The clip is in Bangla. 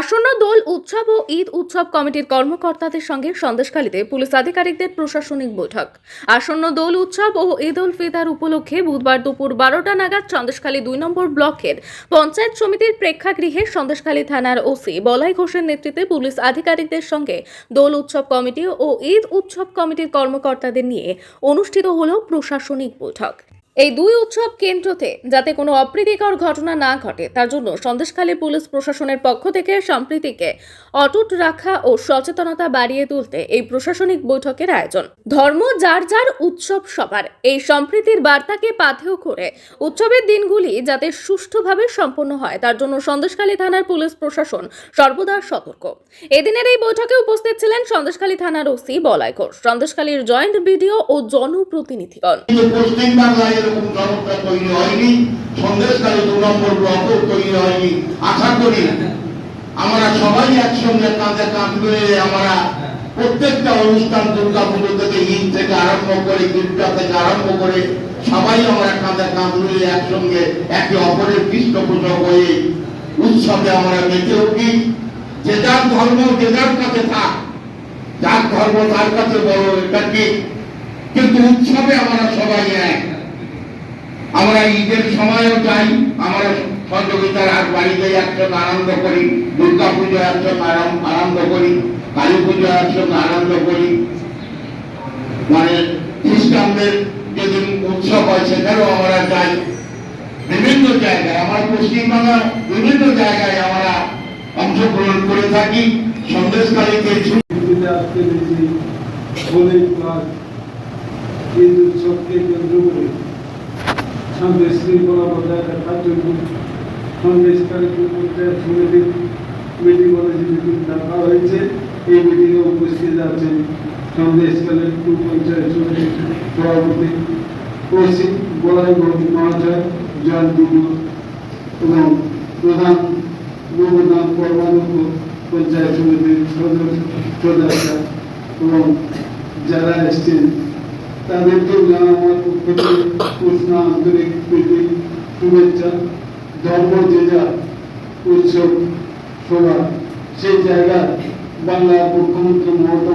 আসন্ন দোল উৎসব ও ঈদ উৎসব কমিটির কর্মকর্তাদের সঙ্গে সন্দেশখালীতে পুলিশ আধিকারিকদের প্রশাসনিক বৈঠক। আসন্ন দোল উৎসব ও ঈদ উল ফিতর উপলক্ষে বুধবার দুপুর বারোটা নাগাদ সন্দেশখালী দুই নম্বর ব্লকের পঞ্চায়েত সমিতির প্রেক্ষাগৃহে সন্দেশখালী থানার ওসি বলাই ঘোষের নেতৃত্বে পুলিশ আধিকারিকদের সঙ্গে দোল উৎসব কমিটি ও ঈদ উৎসব কমিটির কর্মকর্তাদের নিয়ে অনুষ্ঠিত হল প্রশাসনিক বৈঠক। এই দুই উৎসব কেন্দ্রতে যাতে কোনো অপ্রীতিকর ঘটনা না ঘটে, তার জন্য সন্দেশখালী পুলিশ প্রশাসনের পক্ষ থেকে সম্প্রীতিকে অটুট রাখা ও সচেতনতা বাড়িয়ে তুলতে এই প্রশাসনিক বৈঠকের আয়োজন। ধর্ম যার যার উৎসব সবার, এই সম্প্রীতির বার্তাকে পাথেয় করে উৎসবের দিনগুলি যাতে সুষ্ঠুভাবে সম্পন্ন হয়, তার জন্য সন্দেশখালী থানার পুলিশ প্রশাসন সর্বদা সতর্ক। এদিনের এই বৈঠকে উপস্থিত ছিলেন সন্দেশখালী থানার ওসি বলাই ঘোষ। সন্দেশখালীর জয়েন্ট বিডিও ও জনপ্রতিনিধিগণ। বাংলায় এরকম তৈরি হয়নি সন্দেশকালে দু নম্বর তৈরি হয়নি। আশা করি আমরা সবাই একসঙ্গে কাঁধে কাঁধ মিলিয়ে আমরা প্রত্যেকটা অনুষ্ঠান দুর্গা পুজো থেকে ঈদ থেকে আরম্ভ করে দুর্গা থেকে আরম্ভ করে সবাই আমরা কাঁধে কাঁধ একসঙ্গে একে অপরের পৃষ্ঠপোষক হয়ে উৎসবে আমরা মেতে উঠি। যে যার ধর্ম, যে যার কাছে থাক, যার ধর্ম তার কাছে বড়, এটা কিন্তু উৎসবে আমরা সবাই এক। আমরা ঈদের সময়ও যাই আমরা সহযোগিতার আর বাড়িতে একসঙ্গে আনন্দ করি, দুর্গা পুজো আরাম- আনন্দ করি, কালী পুজো একসঙ্গে আনন্দ করি। মানে খ্রিস্টানদের যেদিন উৎসব হয়, সেখানেও আমরা যাই। বিভিন্ন জায়গায়, আমার পশ্চিমবাংলার বিভিন্ন জায়গায় আমরা অংশগ্রহণ করে থাকি। সন্দেশকারীকে দেখি হোলি উৎসবকে কেন্দ্র করে শান্তি শৃঙ্খলা বজায় রাখার জন্য সন্দেশকারী পঞ্চায়েত সমিতির মিটিং যে মিটিং ডাকা হয়েছে। এই মিটিংয়ে উপস্থিত আছেন সন্দেশকালের টু পঞ্চায়েত সমিতির সভাপতি ওসি বলাই গৌরী মহাশয় জয়ন্ত দিদিও এবং প্রধান গোবর্ধন পরমাণু পঞ্চায়েত সমিতির সদস্য সদস্য এবং যারা এসছেন তাদেরকেও জানা আমার পক্ষ থেকে উষ্ণ আন্তরিক প্রীতি, শুভেচ্ছা, ধর্ম যে যা উৎসব সভা সেই জায়গায় বাংলার মুখ্যমন্ত্রী মমতা